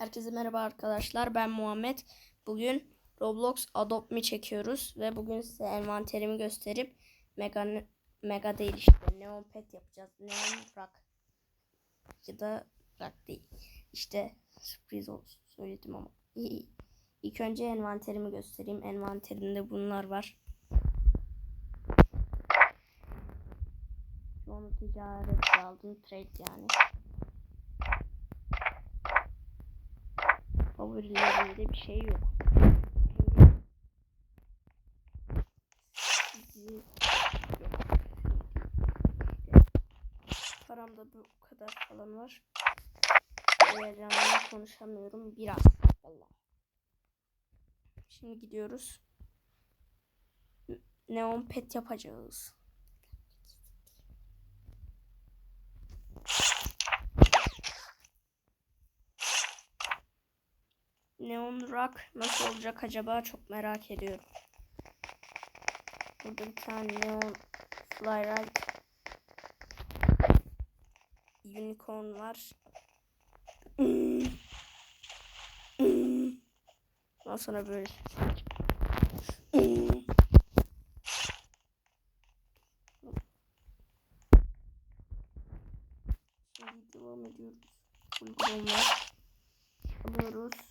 Herkese merhaba arkadaşlar. Ben Muhammed. Bugün Roblox Adopt Me çekiyoruz ve bugün size envanterimi gösterip Mega Mega değil işte Neon Pet yapacağız. Neon Rock ya da Rock değil. İşte sürpriz olsun söyledim ama. İyi. İlk önce envanterimi göstereyim. Envanterimde bunlar var. An ticaret aldım. Trade yani. Favorilerimde bir şey yok. Paramda bu kadar falan var. Heyecanla konuşamıyorum biraz. Allah. Şimdi gidiyoruz. Neon pet yapacağız. Neon Rock nasıl olacak acaba çok merak ediyorum. Burada bir tane Neon Flyride Unicorn var. Ondan sonra böyle Şimdi devam ediyoruz. Uygulamalar alıyoruz.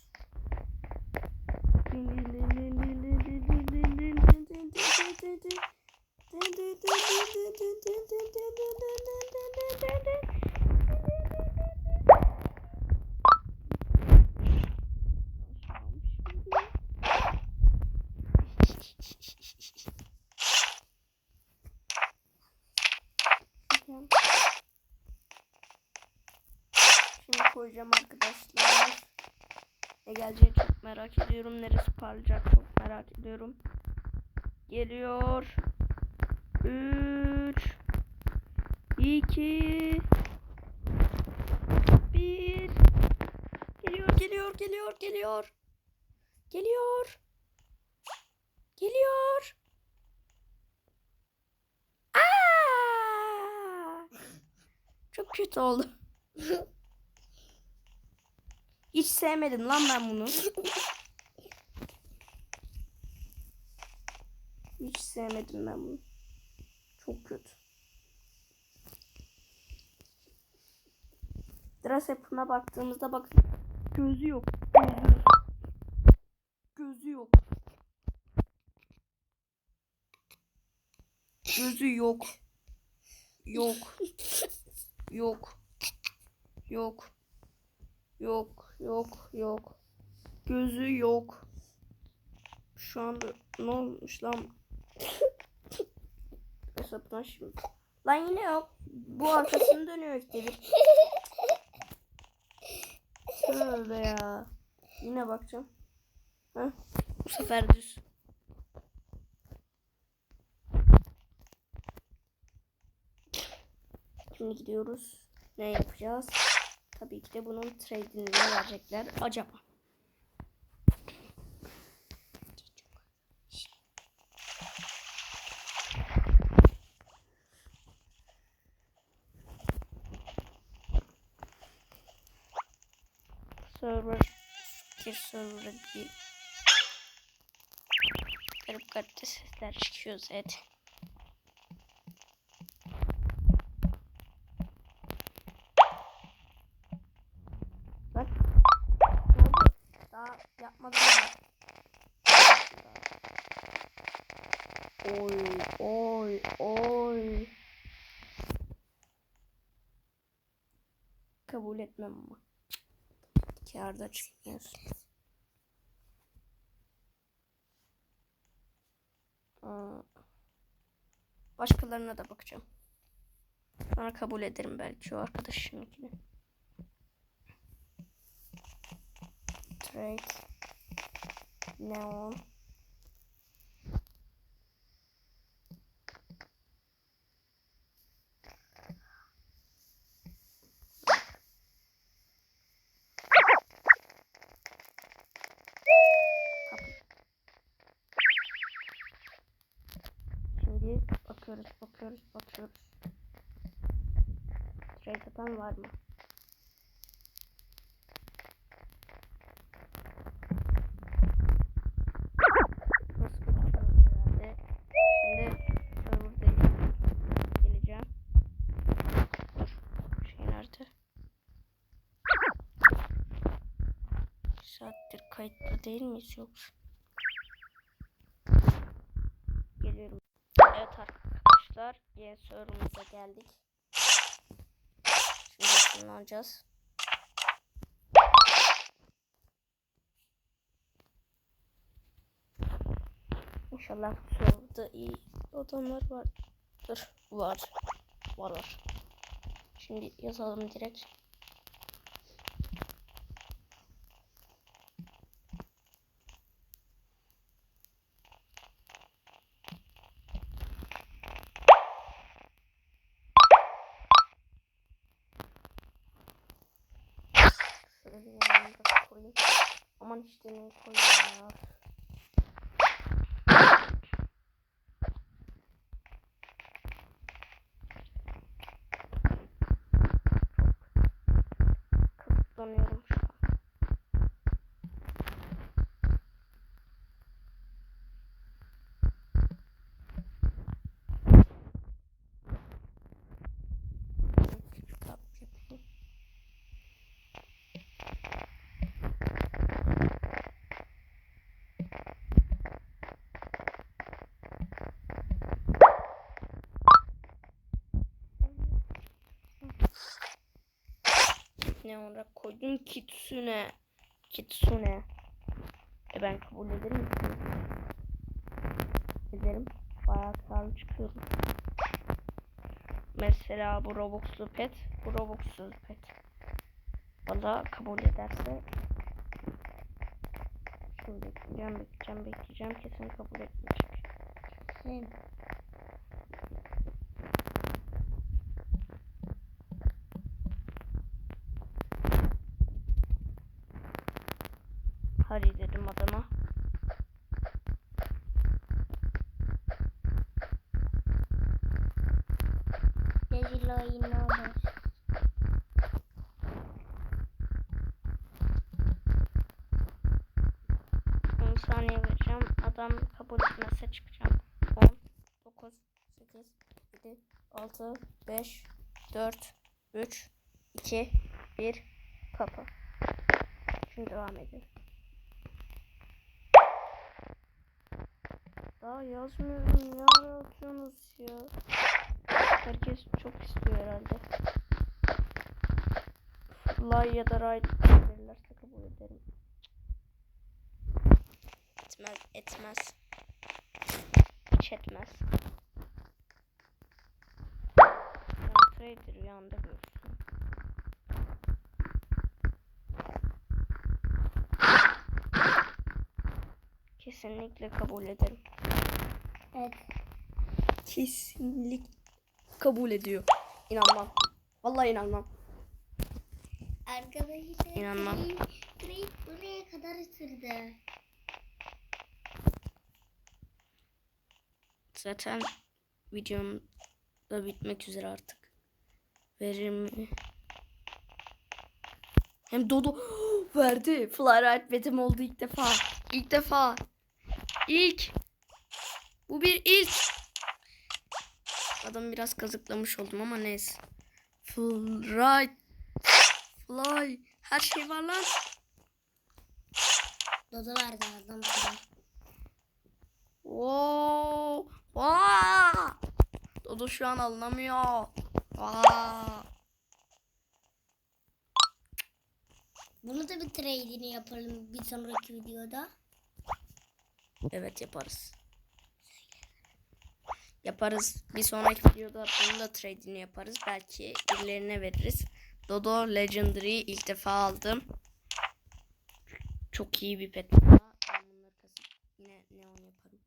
Koyacağım arkadaşlar. Ne gelecek çok merak ediyorum. Neresi parlayacak çok merak ediyorum. Geliyor. 3 2 1 Geliyor, geliyor, geliyor, geliyor. Geliyor. Geliyor. Aa! Çok kötü oldu. Hiç sevmedim lan ben bunu. Hiç sevmedim ben bunu. Çok kötü. Dress app'ına baktığımızda bak gözü yok. Gözü. Gözü yok. Gözü yok. Yok. Yok. Yok. Yok, yok, yok. Gözü yok. Şu anda ne olmuş lan? Hesaptan şimdi. Lan yine yok. Bu arkasını dönüyor işte. Tövbe ya. Yine bakacağım. Heh. Bu sefer düz. Şimdi gidiyoruz. Ne yapacağız? Tabii ki de bunun trade'ini verecekler acaba? Server bir server değil. Garip garip sesler çıkıyor zaten. Bak. Ne oldu? Daha yapmadım. Oy oy oy. Kabul etmem ama. Kârda çıkmıyorsun. Aa. Başkalarına da bakacağım. Sonra kabul ederim belki o arkadaşımınkini. Trade Neon bakıyoruz, bakıyoruz, bakıyoruz. Trade atan var mı? Kayıtlı değil miyiz yoksa? Geliyorum. Evet arkadaşlar yeni sorumuza geldik. Şimdi ışınlanacağız. İnşallah bu iyi adamlar vardır. Var. Varlar. Şimdi yazalım direkt. Şöyle bir yanına da koyayım. Aman işte ne koyayım ya. Kısıtlanıyorum şu Ne olarak koydum? Kitsune. Kitsune. E ben kabul ederim. Ederim. Bayağı karlı çıkıyorum. Mesela bu Robux'lu pet. Bu Robux'suz pet. O da kabul ederse Şimdi bekleyeceğim, bekleyeceğim, bekleyeceğim. Kesin kabul etmeyecek. Sen Hadi dedim adama. Rezil oyunu olur. Saniye vereceğim. Adam kabul etmezse çıkacağım. 10, 9, 8, 7, 6, 5, 4, 3, 2, 1, kapı. Şimdi devam edelim. Daha yazmıyorum ya. Ne yapıyorsunuz ya? Herkes çok istiyor herhalde. Fly ya da ride verirlerse kabul ederim. Etmez, etmez. Hiç etmez. Trader rüyanda görsün. Kesinlikle kabul ederim. Evet. Kesinlik kabul ediyor. İnanmam. Vallahi inanmam. Arkadaşlar. İnanmam. Krayt buraya kadar sürdü. Zaten videom da bitmek üzere artık. Verir mi? Hem Dodo verdi. Flyride betim oldu ilk defa. İlk defa. İlk. Bu bir ilk. Adamı biraz kazıklamış oldum ama neyse. Flyride. Fly. Her şey var lan. Dodo verdi adam. Oo. Vaa! Dodo şu an alınamıyor. Vaa! Bunu da bir trade'ini yapalım bir sonraki videoda. Evet yaparız. Yaparız. Bir sonraki videoda bunu da trade'ini yaparız. Belki birilerine veririz. Dodo Legendary ilk defa aldım. Çok iyi bir pet. Yine neon yaparım.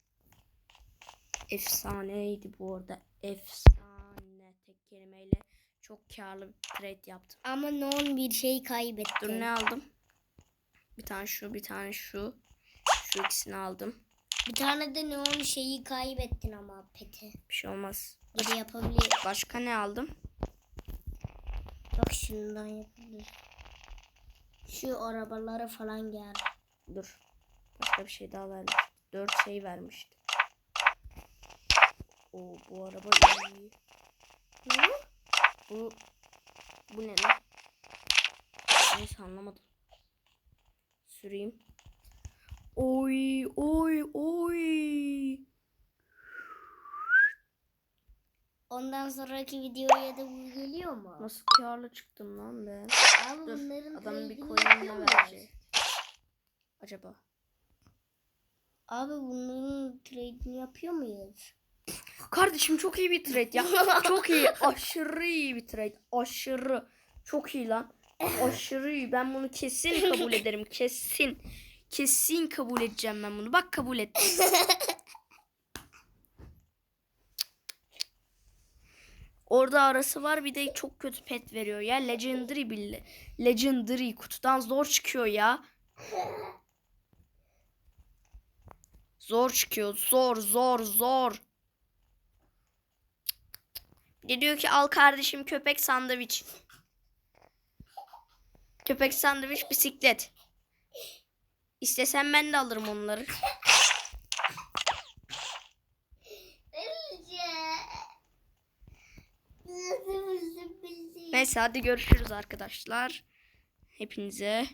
Efsaneydi bu arada. Efsane. Tek kelimeyle çok karlı bir trade yaptım. Ama non bir şey kaybetti. Dur ne aldım? Bir tane şu, bir tane şu. Şu ikisini aldım. Bir tane de neon şeyi kaybettin ama peti. Bir şey olmaz. Geri yapabilir. Başka ne aldım? Bak şundan yapabilir. Şu arabalara falan gel. Dur. Başka bir şey daha vermiş. Dört şey vermişti. O bu araba iyi. Hı? Bu bu ne lan? Neyse anlamadım. süreyim. Oy oy oy. Ondan sonraki videoya da bu geliyor mu? Nasıl karlı çıktım lan be. Abi Dur bunların adamın bir muyuz? verecek. Acaba. Abi bunların trade'ini yapıyor muyuz? Kardeşim çok iyi bir trade ya. çok iyi. Aşırı iyi bir trade. Aşırı. Çok iyi lan. Aşırı iyi. Ben bunu kesin kabul ederim. Kesin. Kesin kabul edeceğim ben bunu. Bak kabul ettim. Orada arası var bir de çok kötü pet veriyor ya. Legendary bile. Legendary kutudan zor çıkıyor ya. Zor çıkıyor. Zor zor zor. De diyor ki al kardeşim köpek sandviç. Köpek sandviç bisiklet. İstesem ben de alırım onları. Neyse hadi görüşürüz arkadaşlar. Hepinize